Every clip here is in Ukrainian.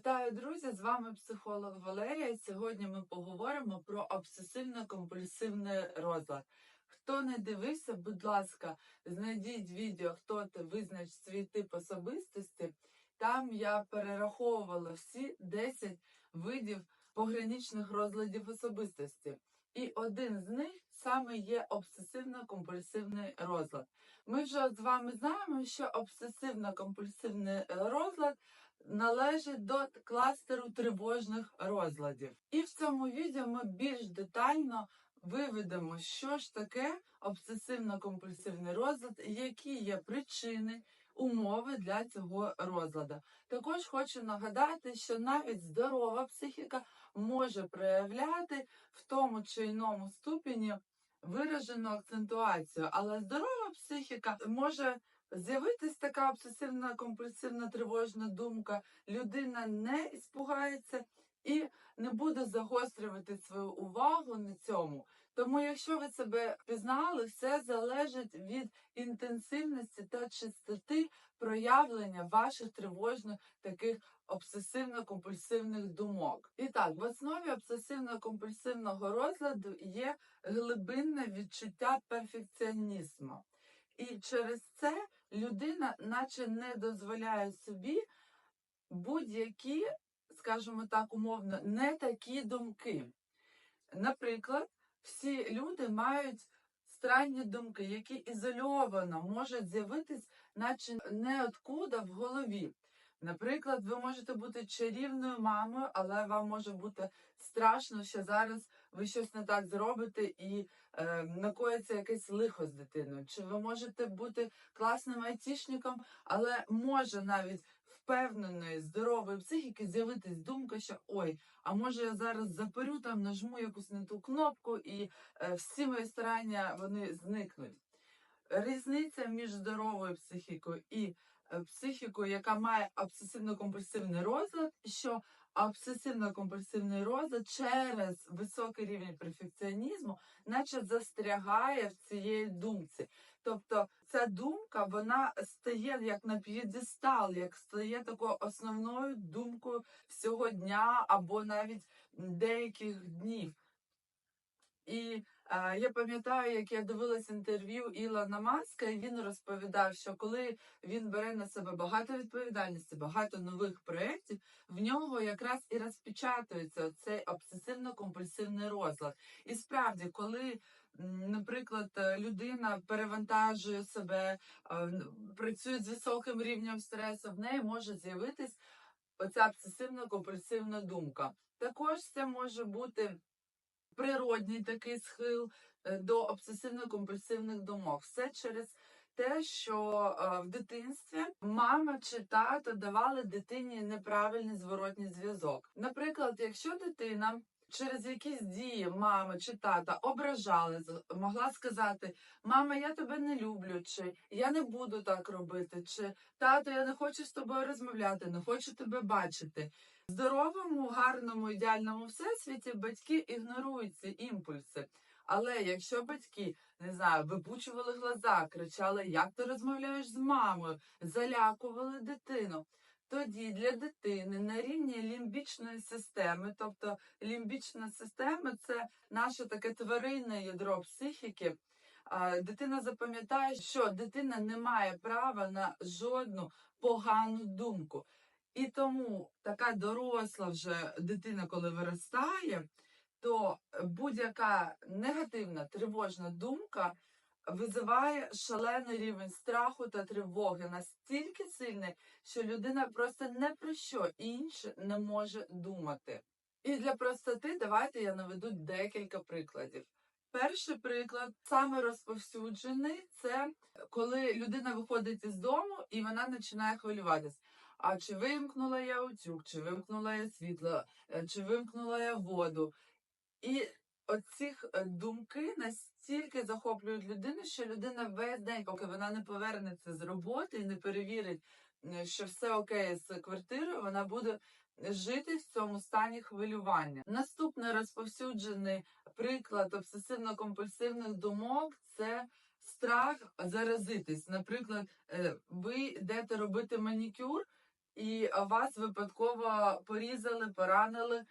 Вітаю, друзі! З вами психолог Валерія. Сьогодні ми поговоримо про обсесивно-компульсивний розлад. Хто не дивився, будь ласка, знайдіть відео, хто ти визнач свій тип особистості. Там я перераховувала всі 10 видів пограничних розладів особистості. І один з них саме є обсесивно-компульсивний розлад. Ми вже з вами знаємо, що обсесивно-компульсивний розлад належить до кластеру тривожних розладів. І в цьому відео ми більш детально виведемо, що ж таке обсесивно-компульсивний розлад, які є причини, умови для цього розладу. Також хочу нагадати, що навіть здорова психіка може проявляти в тому чи іному ступені виражену акцентуацію, але здорова психіка може З'явитись така обсесивна компульсивна тривожна думка, людина не іспугається і не буде загострювати свою увагу на цьому. Тому, якщо ви себе пізнали, все залежить від інтенсивності та чистоти проявлення ваших тривожних таких обсесивно-компульсивних думок. І так, в основі обсесивно-компульсивного розладу є глибинне відчуття перфекціонізму. І через це людина, наче не дозволяє собі будь-які, скажімо так, умовно, не такі думки. Наприклад, всі люди мають странні думки, які ізольовано можуть з'явитись, наче неоткуда в голові. Наприклад, ви можете бути чарівною мамою, але вам може бути страшно, що зараз ви щось не так зробите і е, накоїться якесь лихо з дитиною. Чи ви можете бути класним айтішником, але може навіть впевненої, здорової психіки з'явитись думка, що ой, а може я зараз запарю там, нажму якусь не ту кнопку, і е, всі мої старання вони зникнуть. Різниця між здоровою психікою і психіку, яка має обсесивно-компульсивний розлад, що обсесивно-компульсивний розлад через високий рівень перфекціонізму, наче застрягає в цієї думці. Тобто ця думка вона стає як на п'єдестал, як стає такою основною думкою всього дня або навіть деяких днів. І е, я пам'ятаю, як я дивилась інтерв'ю Ілона Маска, і він розповідав, що коли він бере на себе багато відповідальності, багато нових проєктів, в нього якраз і розпечатується цей обсесивно-компульсивний розлад. І справді, коли Наприклад, людина перевантажує себе, працює з високим рівнем стресу, в неї може з'явитись оця обсесивно-компульсивна думка. Також це може бути природній такий схил е, до обсесивно-компульсивних думок. Все через те, що е, в дитинстві мама чи тато давали дитині неправильний зворотній зв'язок. Наприклад, якщо дитина через якісь дії мами чи тата ображали, могла сказати: Мама, я тебе не люблю, чи я не буду так робити, чи тато, я не хочу з тобою розмовляти, не хочу тебе бачити. Здоровому, гарному, ідеальному всесвіті батьки ігнорують ці імпульси. Але якщо батьки не знаю, випучували глаза, кричали, як ти розмовляєш з мамою, залякували дитину. Тоді для дитини на рівні лімбічної системи, тобто лімбічна система це наше таке тваринне ядро психіки. Дитина запам'ятає, що дитина не має права на жодну погану думку. І тому така доросла вже дитина, коли виростає, то будь-яка негативна тривожна думка визиває шалений рівень страху та тривоги настільки сильний, що людина просто не про що інше не може думати. І для простоти давайте я наведу декілька прикладів. Перший приклад, саме розповсюджений, це коли людина виходить із дому і вона починає хвилюватись. А чи вимкнула я утюг, чи вимкнула я світло, е, чи вимкнула я воду. І оці е, думки настільки захоплюють людину, що людина весь день, поки вона не повернеться з роботи і не перевірить, що все окей з квартирою, вона буде жити в цьому стані хвилювання. Наступний розповсюджений приклад обсесивно-компульсивних думок це страх заразитись. Наприклад, е, ви йдете робити манікюр. І вас випадково порізали, поранили,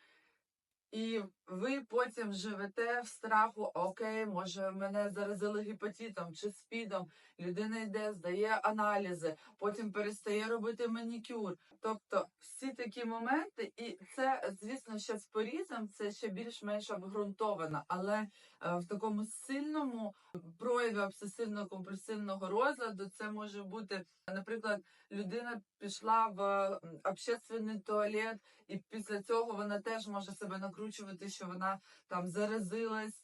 і ви потім живете в страху, окей, може мене заразили гепатитом чи спідом. Людина йде, здає аналізи, потім перестає робити манікюр. Тобто всі такі моменти, і це, звісно, ще з порізом це ще більш-менш обґрунтовано, але е, в такому сильному прояві обсесивно-компульсивного розладу це може бути, наприклад, людина пішла в общественний туалет, і після цього вона теж може себе накручувати, що вона там заразилась,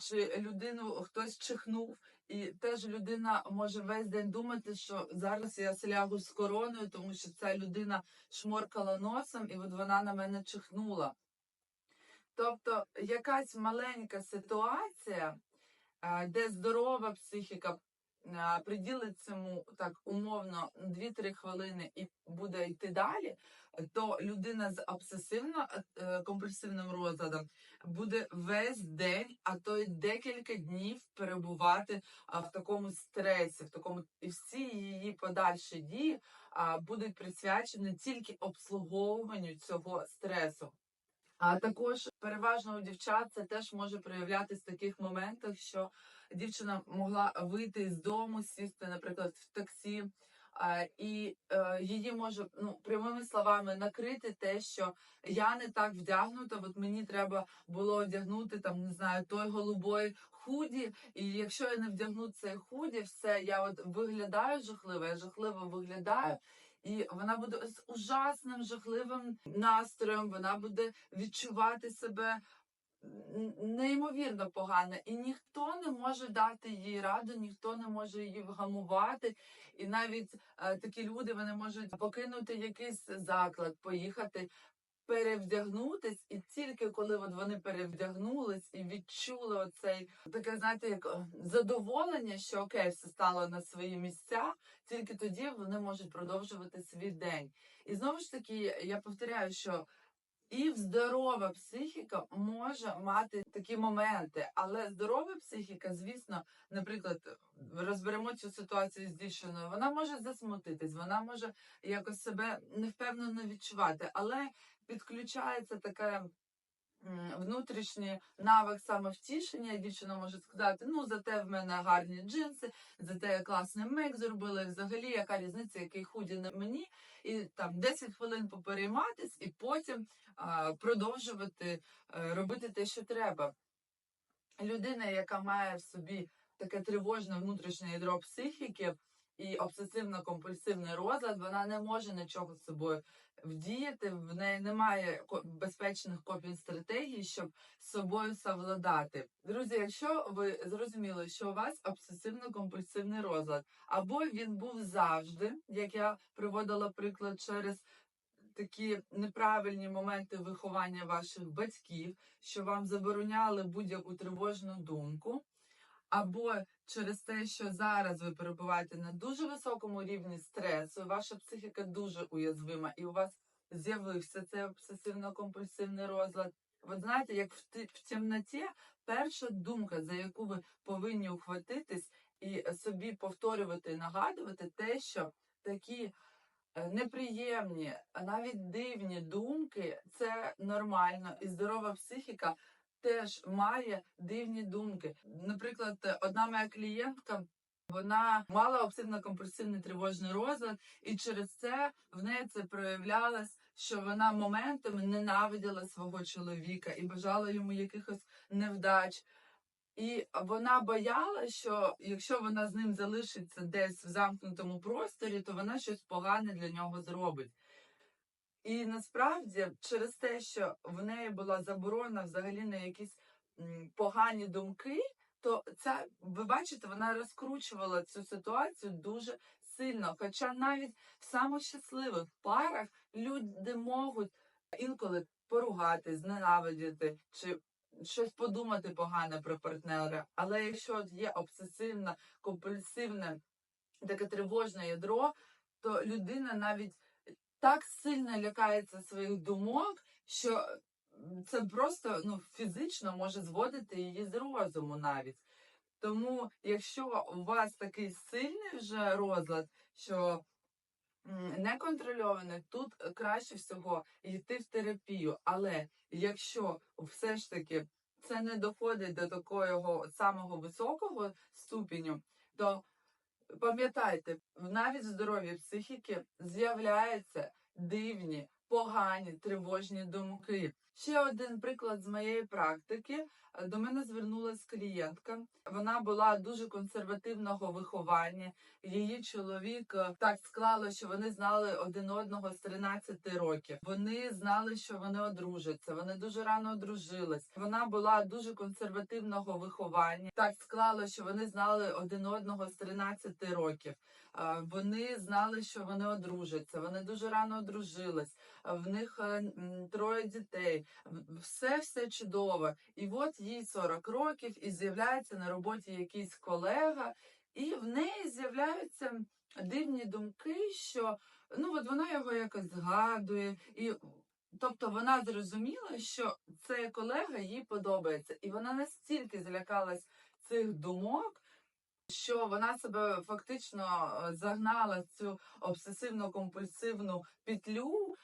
чи людину хтось чихнув. І теж людина може весь день думати, що зараз я слягу з короною, тому що ця людина шморкала носом, і от вона на мене чихнула. Тобто якась маленька ситуація, де здорова психіка приділить цьому так умовно 2-3 хвилини і буде йти далі, то людина з обсесивно-компульсивним розладом буде весь день, а то й декілька днів перебувати в такому стресі, в такому і всі її подальші дії будуть присвячені тільки обслуговуванню цього стресу. А також переважно у дівчат це теж може проявлятися в таких моментах, що дівчина могла вийти з дому, сісти, наприклад, в таксі, і е, її може ну прямими словами накрити те, що я не так вдягнута. От мені треба було одягнути там, не знаю, той голубой худі. І якщо я не вдягну цей худі, все я от виглядаю жахливо, я жахливо виглядаю. І вона буде з ужасним жахливим настроєм, вона буде відчувати себе неймовірно погано, і ніхто не може дати їй раду, ніхто не може її вгамувати. І навіть е, такі люди вони можуть покинути якийсь заклад, поїхати. Перевдягнутись, і тільки коли от вони перевдягнулись і відчули оцей таке, знаєте, як е, задоволення, що окей, все стало на свої місця, тільки тоді вони можуть продовжувати свій день. І знову ж таки, я повторяю, що і здорова психіка може мати такі моменти, але здорова психіка, звісно, наприклад, розберемо цю ситуацію з дівчиною, вона може засмутитись, вона може якось себе невпевнено відчувати, але підключається така. Внутрішній навик самовтішення, дівчина може сказати: ну зате в мене гарні джинси, зате я класний мейк зробила. Взагалі, яка різниця, який худі на мені, і там 10 хвилин поперейматись, і потім а, продовжувати е, робити те, що треба. Людина, яка має в собі таке тривожне внутрішнє ядро психіки і обсесивно-компульсивний розлад, вона не може нічого з собою вдіяти. В неї немає безпечних копій стратегій, щоб з собою совладати. Друзі, якщо ви зрозуміли, що у вас обсесивно-компульсивний розлад, або він був завжди, як я приводила приклад через такі неправильні моменти виховання ваших батьків, що вам забороняли будь-яку тривожну думку, або через те, що зараз ви перебуваєте на дуже високому рівні стресу, ваша психіка дуже уязвима, і у вас з'явився цей обсесивно-компульсивний розлад. Ви знаєте, як в, в темноті перша думка, за яку ви повинні ухватитись і собі повторювати і нагадувати, те, що такі е, неприємні, навіть дивні думки це нормально, і здорова психіка теж має дивні думки. Наприклад, одна моя клієнтка. Вона мала обсидно-компульсивний тривожний розлад, і через це в неї це проявлялось, що вона моментами ненавиділа свого чоловіка і бажала йому якихось невдач. І вона боялася, що якщо вона з ним залишиться десь в замкнутому просторі, то вона щось погане для нього зробить. І насправді, через те, що в неї була заборона взагалі на якісь погані думки, то ця, ви бачите, вона розкручувала цю ситуацію дуже сильно. Хоча навіть в самих щасливих парах люди можуть інколи поругати, зненавидіти чи щось подумати погане про партнера. Але якщо є обсесивне, компульсивне таке тривожне ядро, то людина навіть так сильно лякається своїх думок, що це просто ну, фізично може зводити її з розуму навіть. Тому, якщо у вас такий сильний вже розлад, що м, неконтрольованих, тут краще всього йти в терапію. Але якщо все ж таки це не доходить до такого самого високого ступеню, то пам'ятайте, навіть здоров'я психіки з'являються дивні, погані, тривожні думки. Ще один приклад з моєї практики. Е, До мене звернулася клієнтка. Вона була дуже консервативного виховання. Її чоловік е, так склало, що вони знали один одного з 13 років. Вони знали, що вони одружаться. Вони дуже рано одружились. Вона була дуже консервативного виховання. Так склало, що вони знали один одного з 13 років. Е, Вони знали, що вони одружаться. Вони дуже рано одружились. В них троє дітей. Все все чудово. І от їй 40 років, і з'являється на роботі якийсь колега, і в неї з'являються дивні думки, що ну от вона його якось згадує, і тобто вона зрозуміла, що цей колега їй подобається, і вона настільки злякалась цих думок. Що вона себе фактично е, загнала в цю обсесивно-компульсивну петлю,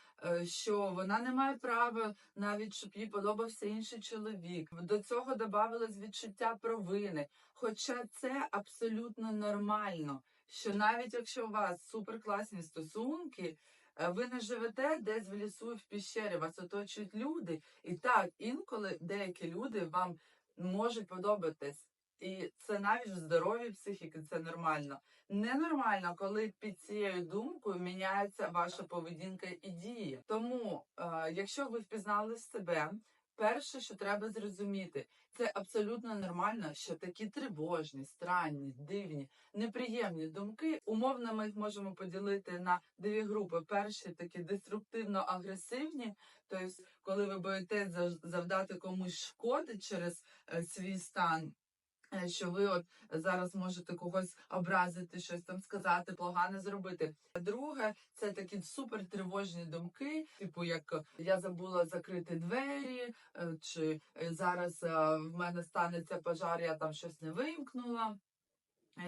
що вона не має права навіть щоб їй подобався інший чоловік. До цього додавалось відчуття провини. Хоча це абсолютно нормально, що навіть якщо у вас суперкласні стосунки, е, ви не живете десь в лісу в піщері, вас оточують люди. І так, інколи деякі люди вам можуть подобатись. І це навіть в здоровій психіки це нормально. Ненормально, коли під цією думкою міняється ваша поведінка і дії. Тому, е, якщо ви впізнали себе, перше, що треба зрозуміти, це абсолютно нормально, що такі тривожні, странні, дивні, неприємні думки. Умовно, ми їх можемо поділити на дві групи. Перші такі деструктивно-агресивні, тобто, коли ви боїтесь зав- завдати комусь шкоди через е, свій стан. Е, Що ви от зараз можете когось образити, щось там сказати, погане зробити. Друге, це такі супер тривожні думки, типу як е, я забула закрити двері, е, чи зараз в мене станеться пожар, я там щось не вимкнула.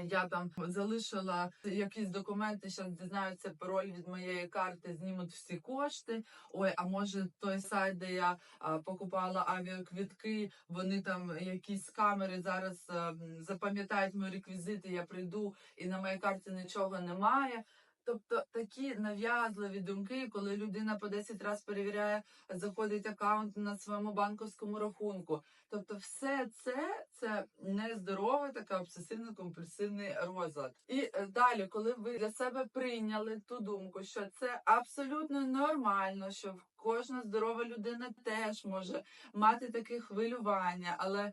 Я там залишила якісь документи, що дізнаються пароль від моєї карти, знімуть всі кошти. Ой, а може той сайт, де я а, покупала авіаквітки, вони там якісь камери зараз а, запам'ятають мої реквізити, я прийду і на моїй карті нічого немає. Тобто такі нав'язливі думки, коли людина по 10 разів перевіряє, заходить аккаунт на своєму банковському рахунку. Тобто, все це це нездоровий така обсесивно-компульсивний розлад. І е, далі, коли ви для себе прийняли ту думку, що це абсолютно нормально, що кожна здорова людина теж може мати таке хвилювання, але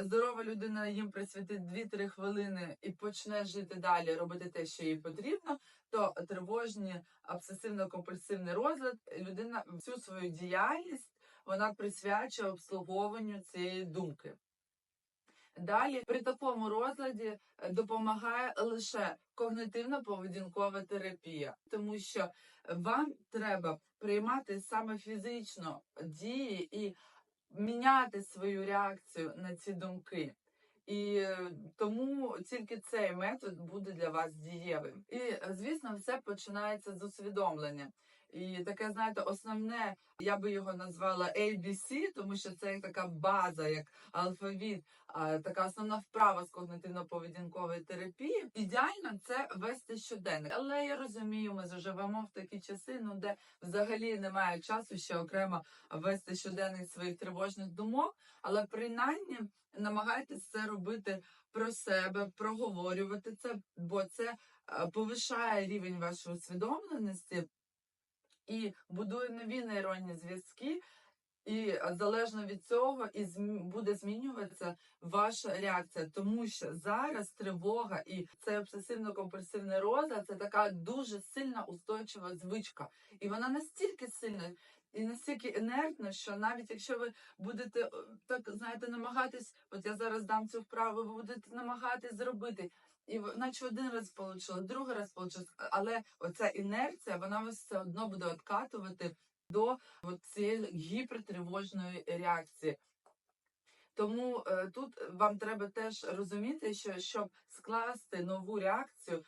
здорова людина їм присвятить 2-3 хвилини і почне жити далі, робити те, що їй потрібно. То тривожні обсесивно-компульсивний розлад людина всю свою діяльність вона присвячує обслуговуванню цієї думки. Далі при такому розладі е, допомагає лише когнитивно-поведінкова терапія, тому що вам треба приймати саме фізично дії і міняти свою реакцію на ці думки. І е, тому тільки цей метод буде для вас дієвим. І е, звісно, все починається з усвідомлення. І таке, знаєте, основне, я би його назвала ABC, тому що це як така база, як алфавіт, така основна вправа з когнитивно-поведінкової терапії. Ідеально це вести щоденник. Але я розумію, ми заживемо в такі часи, ну де взагалі немає часу ще окремо вести щоденник своїх тривожних думок. Але принаймні намагайтесь це робити про себе, проговорювати це, бо це е, повишає рівень вашої усвідомленості і будує нові нейронні зв'язки. І залежно від цього і буде змінюватися ваша реакція, тому що зараз тривога і цей обсесивно-компульсивний розлад це така дуже сильна устойчива звичка, і вона настільки сильна і настільки інертна, що навіть якщо ви будете так знаєте, намагатись, от я зараз дам цю вправу, ви будете намагатись зробити. І наче один раз получилось, другий раз получилось, але оця інерція, вона вас все одно буде откатувати до цієї гіпертривожної реакції. Тому е, тут вам треба теж розуміти, що щоб скласти нову реакцію,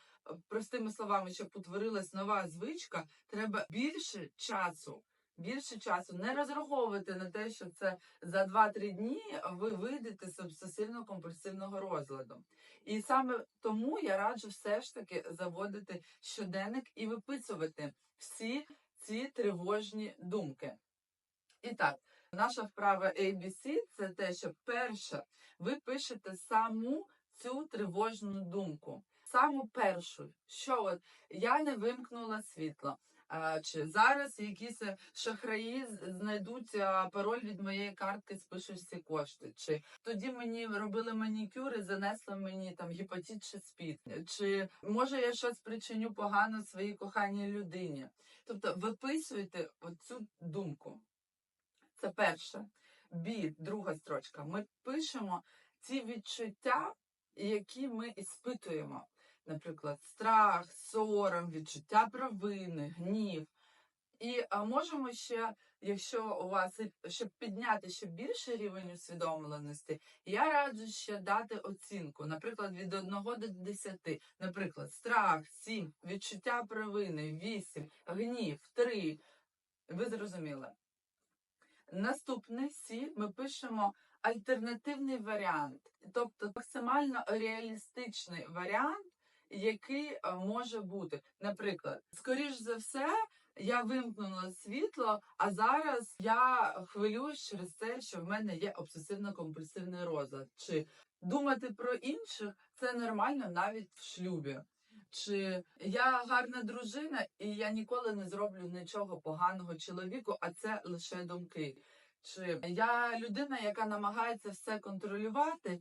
простими словами, щоб утворилась нова звичка, треба більше часу. Більше часу не розраховувати на те, що це за 2-3 дні ви вийдете з обсесивно-компульсивного розладу. І саме тому я раджу все ж таки заводити щоденник і виписувати всі ці тривожні думки. І так, наша вправа ABC – це те, що перше, ви пишете саму цю тривожну думку. Саму першу, що от я не вимкнула світло. Чи зараз якісь е, шахраї знайдуть пароль від моєї картки, спишуть всі кошти. Чи тоді мені робили манікюр і занесли мені там гепатит чи спід. Чи може я щось причиню погано своїй коханій людині? Тобто виписуйте оцю думку. Це перше. Бі, друга строчка. Ми пишемо ці відчуття, які ми іспитуємо. Наприклад, страх, сором, відчуття провини, гнів. І можемо ще, якщо у вас щоб підняти ще більший рівень усвідомленості, я раджу ще дати оцінку, наприклад, від 1 до 10. Наприклад, страх 7, відчуття провини 8, гнів 3. Ви зрозуміли. Наступне сі ми пишемо альтернативний варіант, тобто максимально реалістичний варіант, який е, може бути. Наприклад, скоріш за все, я вимкнула світло, а зараз я хвилююсь через те, що в мене є обсесивно-компульсивний розлад. Чи думати про інших це нормально навіть в шлюбі. Чи я гарна дружина, і я ніколи не зроблю нічого поганого чоловіку, а це лише думки. Чи я людина, яка намагається все контролювати,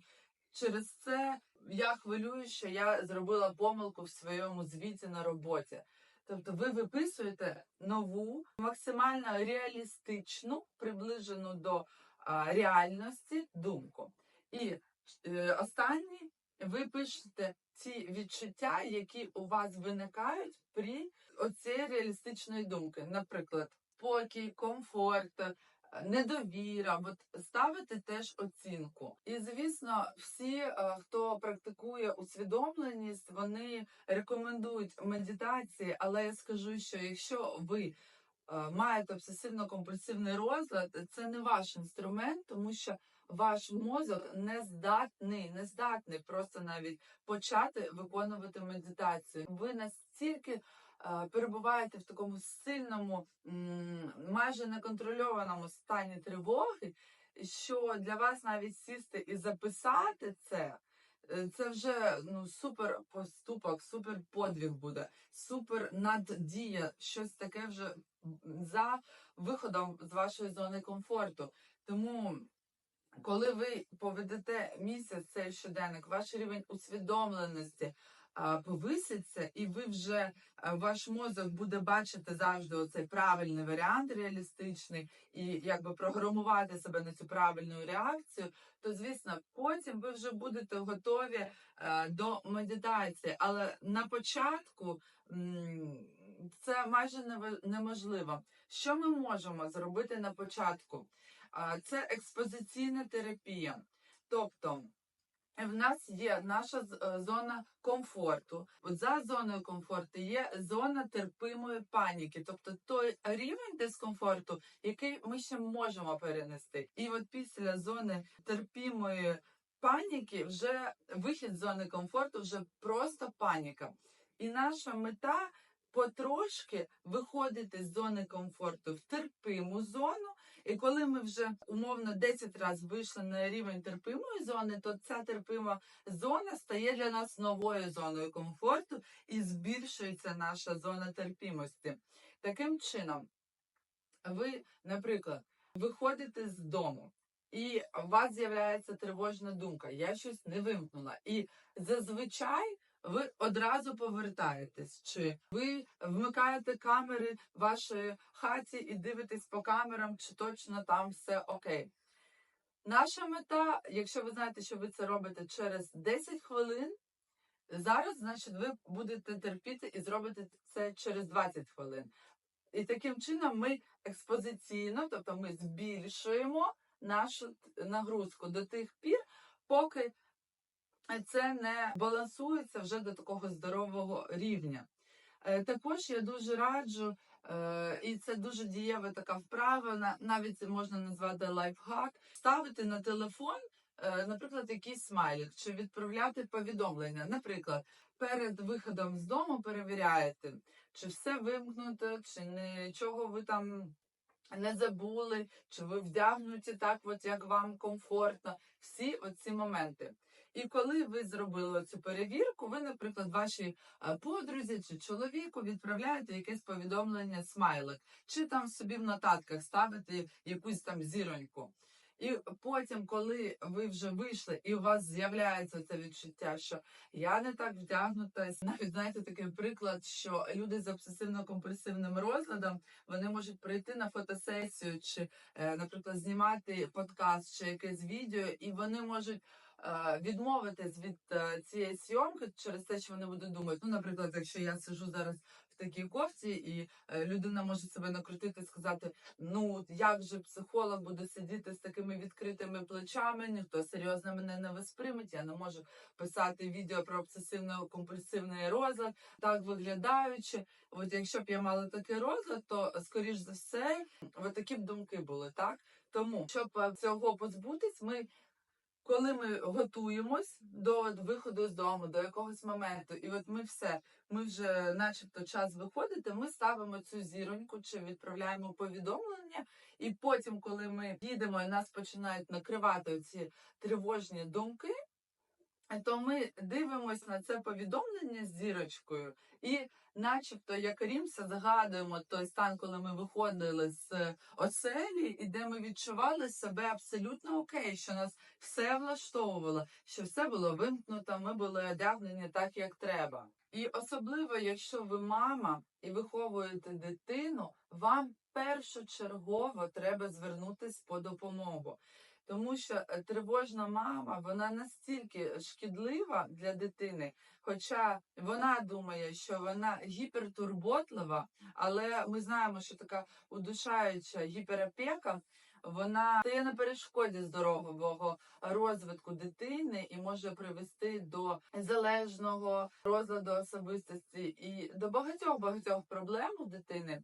через це я хвилюю, що я зробила помилку в своєму звіті на роботі. Тобто ви виписуєте нову, максимально реалістичну, приближену до а, реальності думку. І е, останній ви пишете ці відчуття, які у вас виникають при оцій реалістичної думки. Наприклад, спокій, комфорт, недовіра. От ставити теж оцінку. І звісно, всі, е, хто практикує усвідомленість, вони рекомендують медитації, але я скажу, що якщо ви е, маєте обсесивно-компульсивний розлад, це не ваш інструмент, тому що ваш мозок не здатний, не здатний просто навіть почати виконувати медитацію. Ви настільки перебуваєте в такому сильному, майже неконтрольованому стані тривоги, що для вас навіть сісти і записати це. е, Це вже ну супер поступок, супер подвиг буде, супер наддія, щось таке вже за виходом з вашої зони комфорту. Тому коли ви поведете місяць цей щоденник, ваш рівень усвідомленості повиситься, і ви вже ваш мозок буде бачити завжди оцей правильний варіант, реалістичний, і якби програмувати себе на цю правильну реакцію, то звісно, потім ви вже будете готові до медитації. Але на початку це майже неможливо. Що ми можемо зробити на початку? Це експозиційна терапія. Тобто в нас є наша е, зона комфорту. От за зоною комфорту є зона терпимої паніки, тобто той рівень дискомфорту, який ми ще можемо перенести. І от після зони терпімої паніки, вже вихід з зони комфорту, вже просто паніка. І наша мета потрошки виходити з зони комфорту в терпиму зону. І коли ми вже умовно 10 разів вийшли на рівень терпимої зони, то ця терпима зона стає для нас новою зоною комфорту і збільшується наша зона терпімості. Таким чином, ви, наприклад, виходите з дому. І у вас з'являється тривожна думка. Я щось не вимкнула. І зазвичай ви одразу повертаєтесь, чи ви вмикаєте камери в вашій хаті і дивитесь по камерам, чи точно там все окей. Наша мета, якщо ви знаєте, що ви це робите через 10 хвилин, зараз, значить, ви будете терпіти і зробите це через 20 хвилин. І таким чином ми експозиційно, тобто ми збільшуємо нашу нагрузку до тих пір, поки це не балансується вже до такого здорового рівня. Е, Також я дуже раджу, е, і це дуже дієва така вправа, навіть це можна назвати лайфхак, ставити на телефон, е, наприклад, якийсь смайлик, чи відправляти повідомлення. Наприклад, перед виходом з дому перевіряєте, чи все вимкнуто, чи нічого ви там не забули, чи ви вдягнуті так, от як вам комфортно. Всі оці моменти. І коли ви зробили цю перевірку, ви, наприклад, вашій подрузі чи чоловіку відправляєте якесь повідомлення смайлик, чи там собі в нотатках ставите якусь там зіроньку. І потім, коли ви вже вийшли, і у вас з'являється це відчуття, що я не так вдягнута, навіть знаєте такий приклад, що люди з обсесивно-компульсивним розладом вони можуть прийти на фотосесію, чи, е, наприклад, знімати подкаст чи якесь відео, і вони можуть відмовитись від е, цієї зйомки через те, що вони будуть думати. Ну, наприклад, якщо я сижу зараз в такій кофті, і е, людина може себе накрутити і сказати: ну як же психолог буде сидіти з такими відкритими плечами, ніхто серйозно мене не восприметь, я не можу писати відео про обсесивно-компульсивний розлад, так виглядаючи. От якщо б я мала такий розлад, то скоріш за все, от такі б думки були, так? Тому, щоб е, цього позбутись, ми коли ми готуємось до виходу з дому, до якогось моменту, і от ми все, ми вже, начебто, час виходити, ми ставимо цю зіроньку чи відправляємо повідомлення, і потім, коли ми їдемо і нас починають накривати ці тривожні думки. То ми дивимося на це повідомлення з зірочкою, і, начебто, як рімся, згадуємо той стан, коли ми виходили з оселі, і де ми відчували себе абсолютно окей, що нас все влаштовувало, що все було вимкнуто, ми були одягнені так, як треба. І особливо, якщо ви мама і виховуєте дитину, вам першочергово треба звернутись по допомогу. Тому що е, тривожна мама вона настільки шкідлива для дитини, хоча вона думає, що вона гіпертурботлива, але ми знаємо, що така удушаюча гіперопека вона стає на перешкоді здорового розвитку дитини і може привести до залежного розладу особистості і до багатьох багатьох проблем у дитини.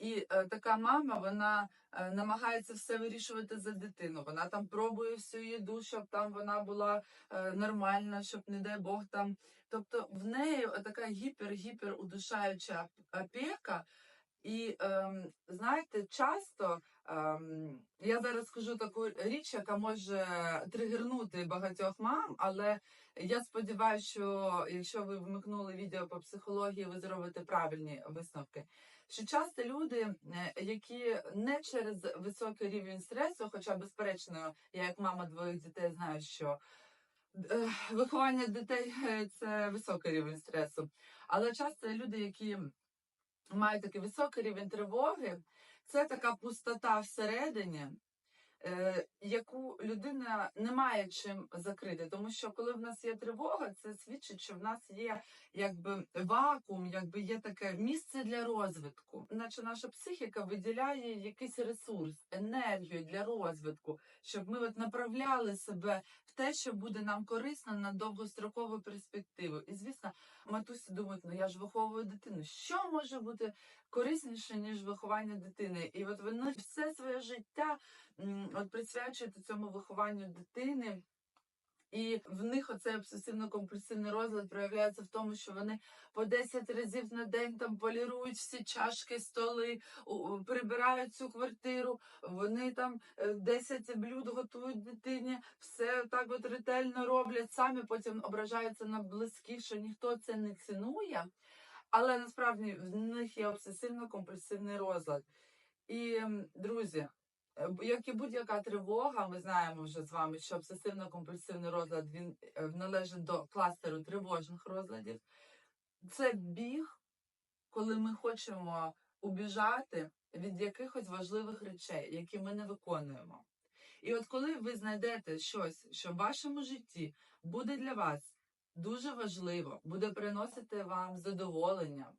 І е, така мама вона е, намагається все вирішувати за дитину. Вона там пробує всю їду, щоб там вона була е, нормальна, щоб, не дай Бог, там. Тобто в неї така гіпер-гіпер удушаюча опека. І ем, знаєте, часто ем, я зараз скажу таку річ, яка може тригернути багатьох мам, але я сподіваюся, що якщо ви вмикнули відео по психології, ви зробите правильні висновки. Що часто люди, е, які не через високий рівень стресу, хоча безперечно, я як мама двоїх дітей знаю, що е, виховання дітей е, це високий рівень стресу. Але часто люди, які мають такий високий рівень тривоги, це така пустота всередині, яку людина не має чим закрити. Тому що коли в нас є тривога, це свідчить, що в нас є якби вакуум, якби є таке місце для розвитку. Наче наша психіка виділяє якийсь ресурс, енергію для розвитку, щоб ми от направляли себе в те, що буде нам корисно на довгострокову перспективу. І звісно, матусі думають, ну я ж виховую дитину. Що може бути корисніше, ніж виховання дитини? І от вони все своє життя от присвячують цьому вихованню дитини. І в них оцей обсесивно-компульсивний розлад проявляється в тому, що вони по 10 разів на день там полірують всі чашки, столи, прибирають цю квартиру. Вони там е, 10 блюд готують дитині, все так от ретельно роблять. Самі потім ображаються на близьких, що ніхто це не цінує. Але насправді в них є обсесивно-компульсивний розлад. І друзі, Е, Як і будь-яка тривога, ми знаємо вже з вами, що обсесивно-компульсивний розлад він е, належить до кластеру тривожних розладів. Це біг, коли ми хочемо убіжати від якихось важливих речей, які ми не виконуємо. І от коли ви знайдете щось, що в вашому житті буде для вас дуже важливо, буде приносити вам задоволення,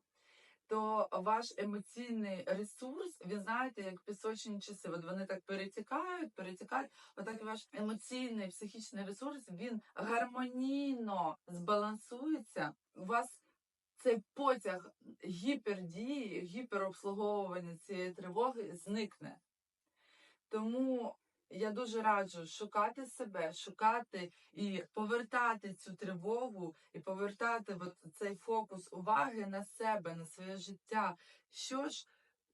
то ваш емоційний ресурс, ви знаєте, як пісочні часи. От вони так перетікають, перетікають. Отак ваш емоційний психічний ресурс він гармонійно збалансується. У вас цей потяг гіпердії, гіперобслуговування цієї тривоги зникне. Тому я дуже раджу шукати себе, шукати і повертати цю тривогу, і повертати от цей фокус уваги на себе, на своє життя. Що ж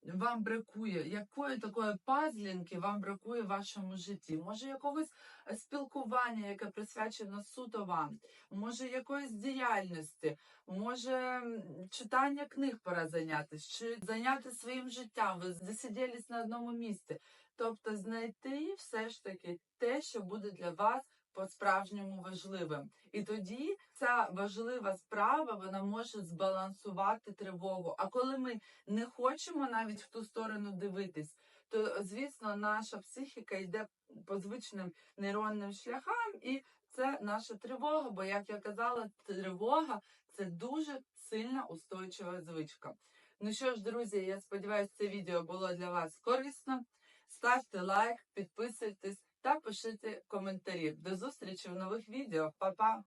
вам бракує? Якої такої пазлінки вам бракує в вашому житті? Може, якогось спілкування, яке присвячено суто вам, може, якоїсь діяльності, може читання книг пора зайнятися, чи зайняти своїм життям. Ви засиділись на одному місці. Тобто знайти все ж таки те, що буде для вас по-справжньому важливим. І тоді ця важлива справа вона може збалансувати тривогу. А коли ми не хочемо навіть в ту сторону дивитись, то звісно наша психіка йде по звичним нейронним шляхам, і це наша тривога. Бо, як я казала, тривога це дуже сильна устойчива звичка. Ну що ж, друзі, я сподіваюся, це відео було для вас корисно. Ставте лайк, підписуйтесь та пишіть коментарі. До зустрічі в нових відео. Па-па!